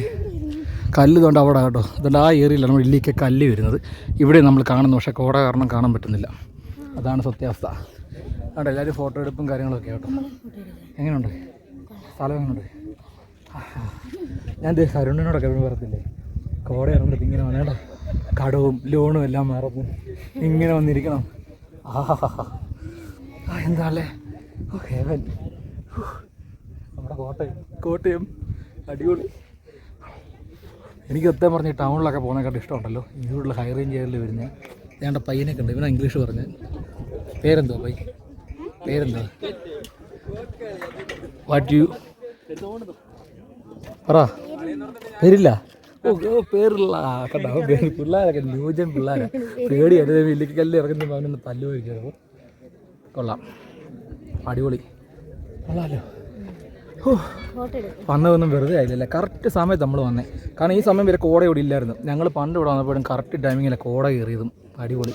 കല്ല് തൊണ്ട് അവിടെ കേട്ടോ. ഇതുകൊണ്ട് ആ ഏരിയയിലാണ് നമ്മൾ ഇല്ലിക്ക കല്ല് വരുന്നത്. ഇവിടെ നമ്മൾ കാണുന്നു പക്ഷേ കോട കാരണം കാണാൻ പറ്റുന്നില്ല. അതാണ് സത്യാവസ്ഥ. അതുകൊണ്ട് എല്ലാവരും ഫോട്ടോ എടുപ്പും കാര്യങ്ങളൊക്കെ കേട്ടോ. എങ്ങനെയുണ്ട്? സ്ഥലം എങ്ങനെയുണ്ട്? ഞാൻ എപ്പോഴും പറയത്തില്ലേ കോട ഇറങ്ങിട്ട് ഇങ്ങനെ വന്നേട്ടോ കടവും ലോണും എല്ലാം മറന്നു ഇങ്ങനെ വന്നിരിക്കണം. ആഹാ ആ എന്താല്ലേ? ഓ ഹേവൻ. നമ്മുടെ കോട്ടയം. കോട്ടയം. അടിപൊളി. എനിക്ക് എത്താൻ പറഞ്ഞ് ടൗണിലൊക്കെ പോകുന്നതിനെക്കാട്ട് ഇഷ്ടമുണ്ടല്ലോ. ഇങ്ങോട്ടുള്ള ഹൈ റേഞ്ച് ഏരിയയിൽ വരുന്ന. ഞാൻ പയ്യനൊക്കെ ഉണ്ട് ഇവനാ ഇംഗ്ലീഷ് പറഞ്ഞ്. പേരെന്തോ പൈ പേരെന്തോ വാട്ട് യു പറ. പേരില്ല? ഓ പേരില്ല. പേര് പിള്ളേരൊക്കെ ന്യൂജൻ പിള്ളേരെ. പേടിയായിരുന്നു വലിയ കല്ല് ഇറങ്ങുന്ന അവനൊന്ന് തല്ലു വയ്ക്കുന്നത് കൊള്ളാം. അടിപൊളി. കൊള്ളാമല്ലോ വന്നതൊന്നും വെറുതെ ആയില്ലല്ലേ? കറക്റ്റ് സമയത്ത് നമ്മൾ വന്നേ. കാരണം ഈ സമയം വരെ കോട ഇവിടെ ഇല്ലായിരുന്നു. ഞങ്ങൾ പണ്ട് ഇവിടെ വന്നപ്പോഴും കറക്റ്റ് ടൈമിങ്ങിലെ കോട കയറിയതും അടിപൊളി.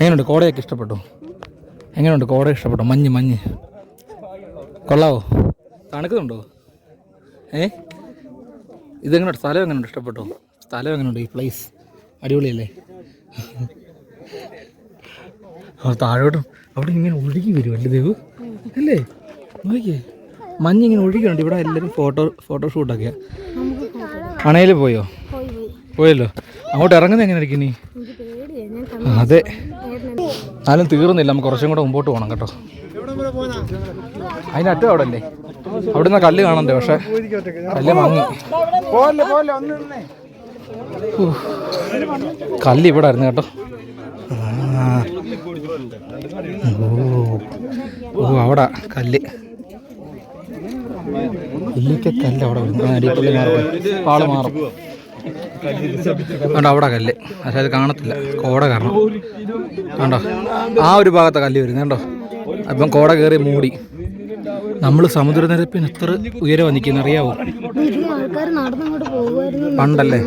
എങ്ങനെയുണ്ട്? കോടയൊക്കെ ഇഷ്ടപ്പെട്ടു? എങ്ങനെയുണ്ട്? കോട ഇഷ്ടപ്പെട്ടു? മഞ്ഞ് മഞ്ഞ്. കൊള്ളാവോ? തണുക്കുന്നുണ്ടോ? ഏ? ഇതെങ്ങനെയുണ്ട്? സ്ഥലം എങ്ങനെയുണ്ട്? ഇഷ്ടപ്പെട്ടോ? സ്ഥലം എങ്ങനെയുണ്ട് ഈ പ്ലേസ് അടിപൊളിയല്ലേ? താഴോട്ടും അവിടെ ഇങ്ങനെ ഒഴുകി വരും അല്ലേ ദേവ്. അല്ലേ? നോക്കിയേ. മഞ്ഞ് ഇങ്ങനെ ഒഴുകിയുണ്ട് ഇവിടെ എല്ലാവരും ഫോട്ടോ ഫോട്ടോഷൂട്ടൊക്കെയാ. നമുക്ക് photo അണയിൽ പോയോ? പോയി പോയി പോയല്ലോ. അങ്ങോട്ട് ഇറങ്ങുന്നത് എങ്ങനെ ഇരിക്കുന്നു ഞാൻ അതെ. എന്നാലും തീർന്നില്ല. നമുക്ക് കുറച്ചും കൂടെ മുമ്പോട്ട് പോകണം കേട്ടോ. അതിന് അറ്റം അവിടെ അല്ലേ അവിടെ നിന്ന് കല്ല് കാണണ്ടേ? പക്ഷെ കല്ല് മങ്ങി. കല്ല് ഇവിടെ ആയിരുന്നു കേട്ടോ. ഓ അവിടെ കല്ല്. ഇല്ലിക്ക കല്ല് അവിടെ അടിപൊളി മാറും പാൾ മാറും. കണ്ടോ അവിടെ കല്ല്. പക്ഷെ അത് കാണത്തില്ല. കോട കാരണം കണ്ടോ? ആ ഒരു ഭാഗത്തെ കല്ല് വരുന്നത്. കണ്ടോ? അപ്പം കോട കയറി മൂടി. നമ്മൾ സമുദ്രനിരപ്പിന് എത്ര ഉയരം നിൽക്കുന്ന അറിയാവോ? ഇതിൽ ആൾക്കാർ നടന്നങ്ങോട്ട് പോകുമായിരുന്നു പണ്ടല്ലേ?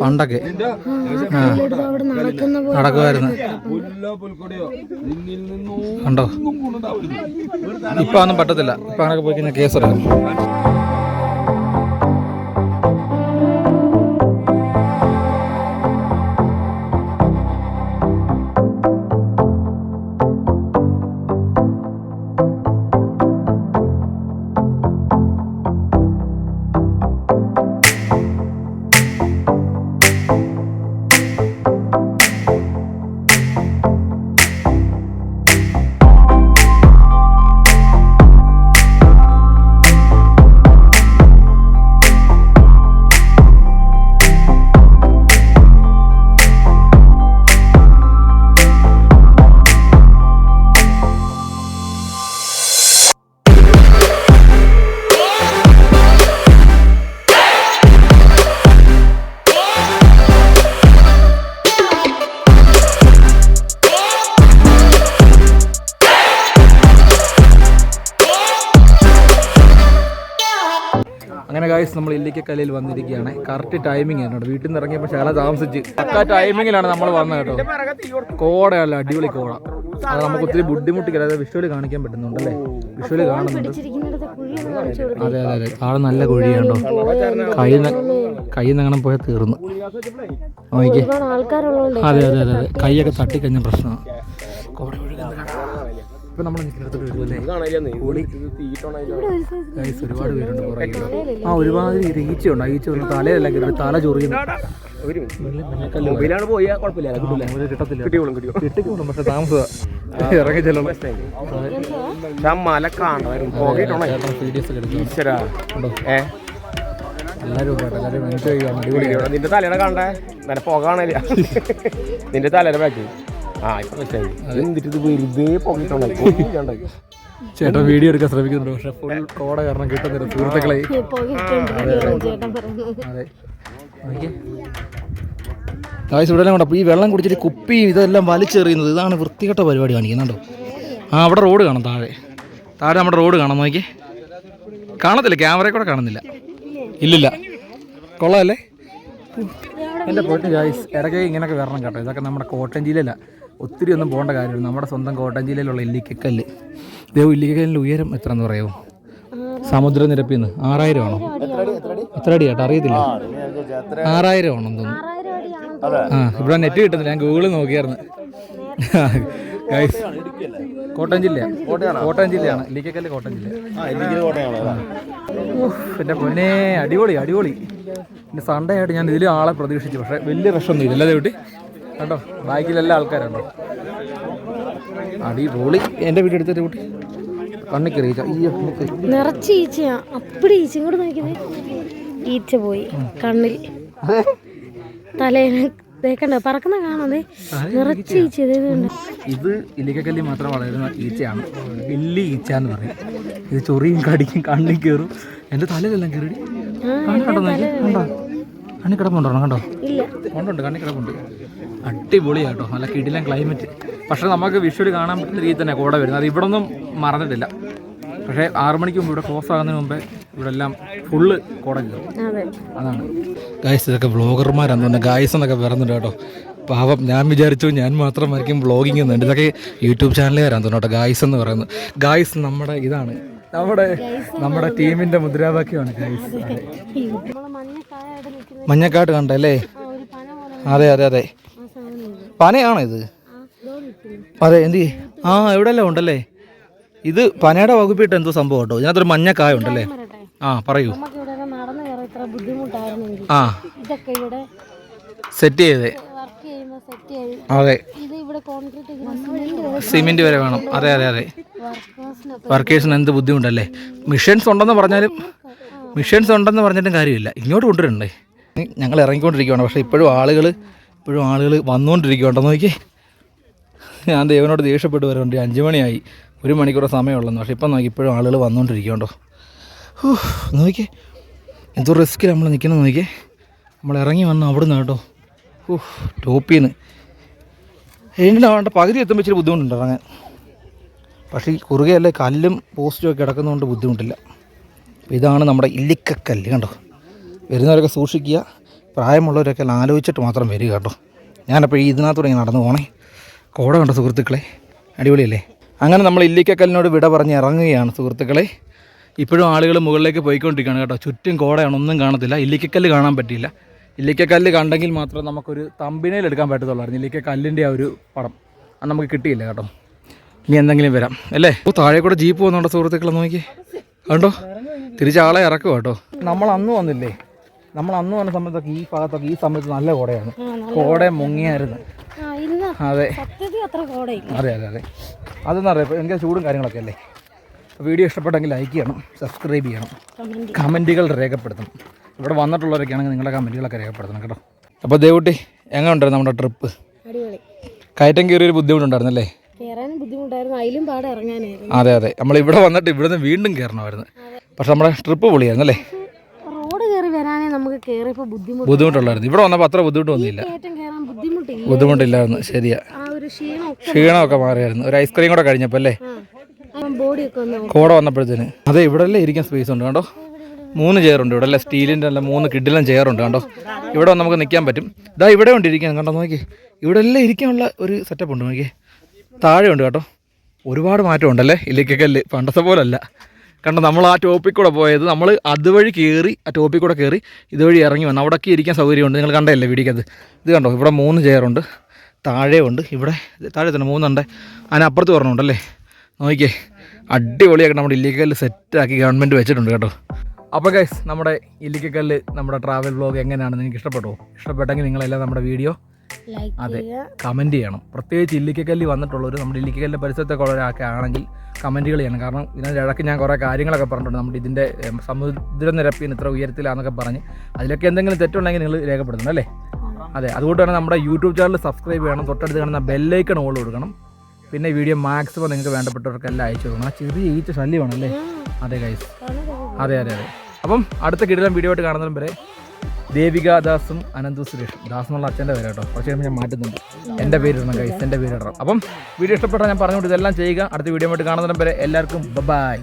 പണ്ടൊക്കെ. നടക്കുമായിരുന്നു കണ്ടോ? ഇപ്പൊ ഒന്നും പറ്റത്തില്ല. ഇപ്പൊ അങ്ങനെ പോയി കഴിഞ്ഞാൽ കേസെടുക്കും അങ്ങനെ ഗായ്സ് നമ്മൾ കലയിൽ വന്നിരിക്കുകയാണ്. കറക്റ്റ് ടൈമിംഗ് ആണ് വീട്ടിൽ നിന്ന് ഇറങ്ങിയപ്പോൾ ശാല താമസിച്ച്. പക്ക ടൈമിങ്ങിലാണ് നമ്മൾ വന്നത് കേട്ടോ. കോടയല്ല അടിപൊളി കോട. അത് നമുക്ക് ഒത്തിരി ബുദ്ധിമുട്ടിക്കില്ല അതായത് വിഷ്വലി കാണിക്കാൻ പറ്റുന്നുണ്ടല്ലേ വിഷ്വലി കാണുന്നുണ്ട്. അതെ അതെ അതെ. ആൾ നല്ല കുഴിയാണ്ടോ കൈ കൈ നിന്ന് പോയാൽ തീർന്നു. നോക്കിക്കേ. അതെ അതെ അതെ അതെ. കൈയൊക്കെ തട്ടിക്കഴിഞ്ഞ പ്രശ്നമാണ്. കോട ഒഴുകുന്നത് കാണാം. ഇപ്പൊ നമ്മൾ ഒരുപാട് പേരുണ്ട് പുറകിൽ ആ ഒരുപാട് ഈച്ചയുണ്ട്. ഈച്ച വന്ന് തലയല്ല കയറി തല ചൊറിയുന്നു. മൊബൈലാണ് പോയാൽ കുഴപ്പമില്ല കിട്ടത്തില്ല. കിട്ടിക്കോളും പക്ഷെ താമസം ഇറങ്ങി ചെല്ലണം. ഞാൻ മല ഈശ്വരാ. ഏ? നിന്റെ തലയുടെ കണ്ടേ? നല്ല പുക കാണില്ല നിന്റെ തലയുടെ ബാക്കി ആ ഇപ്പൊ മനസ്സിലായി എന്നിട്ട് ഇത് വെറുതെ പുകയിട്ടുണ്ടായി ചേട്ടൻ വീഡിയോ എടുക്കാൻ ശ്രമിക്കുന്നുണ്ട് പക്ഷെ ഫുൾ കോട കാരണം കിട്ടുന്നില്ല. സുഹൃത്തുക്കളെ. അതെ കായ്സ് ഇവിടെ കൂടെ ഈ വെള്ളം കുടിച്ചിട്ട് കുപ്പി ഇതെല്ലാം വലിച്ചെറിയുന്നത് ഇതാണ് വൃത്തികെട്ട പരിപാടി കാണിക്കുന്നുണ്ടോ ആ അവിടെ റോഡ് കാണാം താഴെ. താഴെ നമ്മുടെ റോഡ് കാണാം നോക്കി കാണത്തില്ല ക്യാമറയിൽ കൂടെ കാണുന്നില്ല. ഇല്ലില്ല. കൊള്ളാമല്ലേ എന്റെ പോയിട്ട് ഗായ്സ് ഇടയ്ക്ക് ഇങ്ങനെയൊക്കെ വരണം കേട്ടോ. ഇതൊക്കെ നമ്മുടെ കോട്ടയം ജില്ലയില ഒത്തിരി ഒന്നും പോകേണ്ട കാര്യമില്ല. നമ്മുടെ സ്വന്തം കോട്ടയം ജില്ലയിലുള്ള ഇല്ലിക്കക്കല്ല്. ദേവ് ഇല്ലിക്കക്കല്ലിന്റെ ഉയരം എത്ര എന്ന് പറയുമോ സമുദ്രനിരപ്പിൽ നിന്ന് ആറായിരം ആണോ? എത്ര അടി ചേട്ടാ അറിയത്തില്ല. ആറായിരം ആണോ തോന്നുന്നു. ആ ഇവിടെ നെറ്റ് കിട്ടുന്നില്ല ഞാൻ ഗൂഗിളിൽ നോക്കിയായിരുന്നു. കോട്ടയം ജില്ല. കോട്ടയം ജില്ലയാണ്. ഇല്ലിക്കക്കല്ല് കോട്ടയം ജില്ല. എന്റെ പൊന്നെ അടിപൊളി അടിപൊളി. പിന്നെ സൺഡേ ആയിട്ട് ഞാൻ ഇതിൽ ആളെ പ്രതീക്ഷിച്ചു. പക്ഷേ വലിയ റഷൊന്നും ഇല്ല. അല്ലേ കുട്ടി കണ്ടോ? ബാക്കിലെല്ലാം ആൾക്കാരുണ്ടോ? അടിപൊളി എന്റെ വീട് എടുത്തിട്ട് കുട്ടി. കണ്ണി. നിറച്ച് ഈച്ചയാ. അപ്പടി ഈച്ച. ഇങ്ങോട്ട് നോക്കിയത് ഈച്ച പോയി. കണ്ണിൽ. തേക്കണ്ട പറക്കുന്ന കാണാതെ നിറച്ച് ഈച്ച. ഇത് മാത്രം വളരുന്ന ഈച്ചയാണ്. വലിയ ഈച്ച എന്ന് പറയും. ഇത് ചൊറിയും കടിക്കും കണ്ണിൽ കയറും. എന്റെ തലയിലെല്ലാം കയറി. കണ്ടോ കണ്ണി കിടപ്പുണ്ടോ? കണ്ടോ? ഇല്ല. കണ്ണി കിടപ്പുണ്ട്. അടിപൊളിയാട്ടോ. നല്ല കിടിലം ക്ലൈമറ്റ് പക്ഷേ നമുക്ക് വിഷ്വൽ കാണാൻ പറ്റുന്ന രീതിയിൽ തന്നെ കൂടെ വരുന്നത്. അത് ഇവിടെ ഒന്നും മറന്നിട്ടില്ല. പക്ഷേ ആറു മണിക്ക് മുമ്പ് ഇവിടെ ക്ലോസ് ആകുന്നതിന് മുമ്പേ ഇവിടെ എല്ലാം ഫുള്ള് കുടഞ്ഞു അതെ. അതാണ്. ഗായ്സ് ഇതൊക്കെ ബ്ലോഗർമാരാണ് തന്നെ ഗായ്സ് എന്നൊക്കെ പറയുന്നുണ്ട് കേട്ടോ. പാവം ഞാൻ വിചാരിച്ചു ഞാൻ മാത്രമായിരിക്കും ബ്ലോഗിങ് എന്നുണ്ട് ഇതൊക്കെ യൂട്യൂബ് ചാനലുകാരാന്ന് തോന്നുന്നു കേട്ടോ ഗായ്സ് എന്ന് പറയുന്നത്. ഗായ്സ് നമ്മുടെ ഇതാണ്. നമ്മുടെ നമ്മുടെ ടീമിന്റെ മുദ്രാവാക്യമാണ് ഗായ്സ് മഞ്ഞക്കാട് കണ്ടല്ലേ? ആ ഒരു പന പോലെ അതെ അതെ അതെ. പനയാണോ ഇത്? അതെ എന്ത്? ആ എവിടെയല്ല ഉണ്ടല്ലേ? ഇത് പനയുടെ വകുപ്പിട്ട് എന്തോ സംഭവം കേട്ടോ. ഇതിനകത്തൊരു മഞ്ഞക്കായ ഉണ്ടല്ലേ? ആ പറയൂ. ആ. സെറ്റ് ചെയ്തേ. അതെ. സിമെന്റ് വരെ വേണം. അതെ അതെ അതെ. വർക്കേഴ്സിന് എന്ത് ബുദ്ധിമുട്ടല്ലേ? മിഷൻസ് ഉണ്ടെന്ന് പറഞ്ഞാലും മിഷൻസ് ഉണ്ടെന്ന് പറഞ്ഞിട്ടും കാര്യമില്ല. ഇങ്ങോട്ട് കൊണ്ടുവരണ്ടേ? ഞങ്ങൾ ഇറങ്ങിക്കൊണ്ടിരിക്കുകയാണ് പക്ഷെ ഇപ്പോഴും ആളുകൾ ഇപ്പോഴും ആളുകൾ വന്നുകൊണ്ടിരിക്കുകയുണ്ടോ നോക്കി. ഞാൻ ദൈവനോട് ദേഷ്യപ്പെട്ട് വരുന്നുണ്ട് അഞ്ച് മണിയായി. ഒരു മണിക്കൂറെ സമയമുള്ളെന്ന് പക്ഷേ ഇപ്പം നോക്കി ഇപ്പോഴും ആളുകൾ വന്നുകൊണ്ടിരിക്കുകയുണ്ടോ നോക്കിയേ എന്തോ റിസ്ക്കിൽ നമ്മൾ നിൽക്കുന്നത് നോക്കിയേ നമ്മൾ ഇറങ്ങി വന്ന് അവിടെ നിന്ന് കേട്ടോ ഓഹ് എന്നിട്ട് വേണ്ട പകുതി എത്തുമ്പോൾ ഇച്ചിരി ബുദ്ധിമുട്ടുണ്ട് ഇറങ്ങാൻ. പക്ഷേ ഈ കുറുകയല്ലേ കല്ലും പോസ്റ്റും ഒക്കെ കിടക്കുന്നതുകൊണ്ട് ബുദ്ധിമുട്ടില്ല. ഇതാണ് നമ്മുടെ ഇല്ലിക്കക്കല്ല് കണ്ടോ? വരുന്നവരൊക്കെ സൂക്ഷിക്കുക. പ്രായമുള്ളവരൊക്കെ ആലോചിച്ചിട്ട് മാത്രം വരിക കേട്ടോ. ഞാനപ്പോൾ ഈ ഇതിനകത്തൂടെ ഇങ്ങനെ നടന്നു പോണേ. കോട കണ്ട സുഹൃത്തുക്കളെ അടിപൊളിയല്ലേ? അങ്ങനെ നമ്മൾ ഇല്ലിക്കക്കല്ലിനോട് വിട പറഞ്ഞ് ഇറങ്ങുകയാണ് സുഹൃത്തുക്കളെ. ഇപ്പോഴും ആളുകൾ മുകളിലേക്ക് പോയിക്കൊണ്ടിരിക്കുകയാണ് കേട്ടോ. ചുറ്റും കോടയാണ് ഒന്നും കാണത്തില്ല. ഇല്ലിക്കക്കല്ല് കാണാൻ പറ്റിയില്ല. ഇല്ലിക്കക്കല്ല് കണ്ടെങ്കിൽ മാത്രം നമുക്കൊരു തമ്പിനയിൽ എടുക്കാൻ പറ്റത്തുള്ളായിരുന്നു. ഇല്ലിക്കക്കല്ലിന്റെ ആ ഒരു പടം. അത് നമുക്ക് കിട്ടിയില്ല കേട്ടോ. ഇനി എന്തെങ്കിലും വരാം അല്ലേ? ഓ താഴെ കൂടെ ജീപ്പ് പോകുന്നുണ്ടോ സുഹൃത്തുക്കളെ നോക്കി കണ്ടോ? തിരിച്ചാളെ ആളെ ഇറക്കും കേട്ടോ. നമ്മൾ അന്ന് വന്നില്ലേ? നമ്മൾ അന്ന് വന്ന സമയത്തൊക്കെ ഈ ഭാഗത്തൊക്കെ ഈ സമയത്ത് നല്ല കോടയാണ്. കോട മുങ്ങിയായിരുന്നു. അതെ. അതെ അതെ അതെ. അതെന്ന് അറിയാം എനിക്ക് ചൂടും കാര്യങ്ങളൊക്കെ അല്ലേ? വീഡിയോ ഇഷ്ടപ്പെട്ടെങ്കിൽ ലൈക്ക് ചെയ്യണം സബ്സ്ക്രൈബ് ചെയ്യണം. കമന്റുകൾ രേഖപ്പെടുത്തണം. ഇവിടെ വന്നിട്ടുള്ളവരൊക്കെ ആണെങ്കിൽ നിങ്ങളുടെ കമന്റുകളൊക്കെ രേഖപ്പെടുത്തണം കേട്ടോ. അപ്പോൾ ദേവുട്ടി എങ്ങനെ ഉണ്ടായിരുന്നു നമ്മുടെ ട്രിപ്പ് കയറ്റം കയറിയൊരു ബുദ്ധിമുട്ടുണ്ടായിരുന്നല്ലേ കയറാനും ബുദ്ധിമുട്ടായിരുന്നു. അതിലും പാടെ ഇറങ്ങാനായിരുന്നു. അതെ അതെ. നമ്മൾ ഇവിടെ വന്നിട്ട് ഇവിടുന്ന് വീണ്ടും കയറണമായിരുന്നു പക്ഷെ നമ്മുടെ ട്രിപ്പ് പൊളിയായിരുന്നു അല്ലേ റോഡ് കയറി വരാനേ നമുക്ക് കയറിയപ്പോൾ ബുദ്ധിമുട്ട്. ബുദ്ധിമുട്ടുള്ളായിരുന്നു ഇവിടെ വന്നപ്പോൾ അത്ര ബുദ്ധിമുട്ട് വന്നില്ല. കയറ്റം കയറാൻ ബുദ്ധിമുട്ടില്ല. ബുദ്ധിമുട്ടില്ലായിരുന്നു. ശരിയാ. ആ ഒരു ക്ഷീണമൊക്കെ ക്ഷീണമൊക്കെ മാറിയായിരുന്നു. ഒരു ഐസ്ക്രീം കൂടെ കഴിഞ്ഞപ്പോൾ അല്ലേ? ബോഡിയൊക്കെ ഒന്ന് കോട വന്നപ്പോഴത്തേന്. അതെ ഇവിടെ അല്ലേ ഇരിക്കാൻ സ്പേസ് ഉണ്ട് കണ്ടോ? മൂന്ന് ചെയറുണ്ട് ഇവിടെ അല്ലേ? സ്റ്റീലിന്റെ അല്ല മൂന്ന് കിഡിലും ചെയറുണ്ട് കണ്ടോ? ഇവിടെ വന്ന് നമുക്ക് നിൽക്കാൻ പറ്റും. ഇതാ ഇവിടെ ഉണ്ട് ഇരിക്കാൻ കണ്ടോ? നോക്കി ഇവിടെ എല്ലാം ഇരിക്കാനുള്ള ഒരു സെറ്റപ്പ് ഉണ്ട് നോക്കി താഴെ ഉണ്ട് കേട്ടോ. ഒരുപാട് മാറ്റം ഉണ്ടല്ലേ? ഇല്ലിക്കക്കല്ല്. പണ്ടത്തെ പോലല്ല. കണ്ടോ നമ്മൾ ആ ടോപ്പിൽ കൂടെ പോയത് നമ്മൾ അതുവഴി കയറി ആ ടോപ്പിൽ കൂടെ കയറി ഇതുവഴി ഇറങ്ങി വന്നു. അവിടെയൊക്കെ ഇരിക്കാൻ സൗകര്യമുണ്ട്. നിങ്ങൾ കണ്ടല്ലേ വീടിക്കത് ഇത് കണ്ടോ ഇവിടെ മൂന്ന് ചെയറുണ്ട് താഴെ ഉണ്ട് ഇവിടെ താഴെ തന്നെ മൂന്നുണ്ട് അതിനപ്പുറത്ത് പറഞ്ഞുണ്ടല്ലേ നോക്കിയേ അടിപൊളിയായിട്ട് നമ്മുടെ ഇല്ലിക്കല്ല് സെറ്റാക്കി ഗവൺമെന്റ് വെച്ചിട്ടുണ്ട് കേട്ടോ. അപ്പോൾ ഗൈസ് നമ്മുടെ ഇല്ലിക്കല്ല് നമ്മുടെ ട്രാവൽ വ്ലോഗ് എങ്ങനെയാണെന്ന് എനിക്ക് ഇഷ്ടപ്പെട്ടോ? ഇഷ്ടപ്പെട്ടെങ്കിൽ നിങ്ങളെല്ലാം നമ്മുടെ വീഡിയോ അതെ കമന്റ് ചെയ്യണം. പ്രത്യേകിച്ച് ഇല്ലിക്കക്കല്ലി വന്നിട്ടുള്ളവർ നമ്മുടെ ഇല്ലിക്കക്കല്ലിന്റെ പരിസരത്തൊക്കെ ഉള്ളവരൊക്കെ ആണെങ്കിൽ കമന്റുകൾ ചെയ്യണം. കാരണം ഇതിന്റെ ഇടയ്ക്ക് ഞാൻ കുറേ കാര്യങ്ങളൊക്കെ പറഞ്ഞിട്ടുണ്ട്. നമ്മുടെ ഇതിന്റെ സമുദ്ര സമുദ്രനിരപ്പിന് ഇത്ര ഉയരത്തിലാണെന്നൊക്കെ പറഞ്ഞ് അതിലൊക്കെ എന്തെങ്കിലും തെറ്റുണ്ടെങ്കിൽ നിങ്ങൾ രേഖപ്പെടുത്തണം അല്ലേ? അതെ അതുകൊണ്ട് തന്നെ നമ്മുടെ യൂട്യൂബ് ചാനൽ സബ്സ്ക്രൈബ് ചെയ്യണം. തൊട്ടടുത്ത് കാണുന്ന ബെല്ലൈക്കൺ ഓൾ കൊടുക്കണം. പിന്നെ വീഡിയോ മാക്സിമം നിങ്ങൾക്ക് വേണ്ടപ്പെട്ടവർക്കെല്ലാം അയച്ചു കൊടുക്കണം. ആ ചെറിയ ഈച്ച ശല്യമാണല്ലേ? അതെ ഗൈസ് അതെ അതെ അതെ. അപ്പം അടുത്ത കിടിലം വീഡിയോ ആയിട്ട് കാണുന്നതും വരെ ദേവിക ദാസും അനന്തു സുരേഷും. ദാസ് എന്നുള്ള അച്ഛന്റെ പേര് കേട്ടോ. കുറച്ച് കഴിയുമ്പോൾ ഞാൻ മാറ്റുന്നുണ്ട്. എന്റെ പേര് ഇടണം ഗൈസ് എന്റെ പേര് ഇടണം. അപ്പം വീഡിയോ ഇഷ്ടപ്പെട്ടാൽ ഞാൻ പറഞ്ഞുകൊണ്ട് ഇതെല്ലാം ചെയ്യുക. അടുത്ത വീഡിയോ ആയിട്ട് കാണുന്നതിനും വരെ എല്ലാവർക്കും ബൈ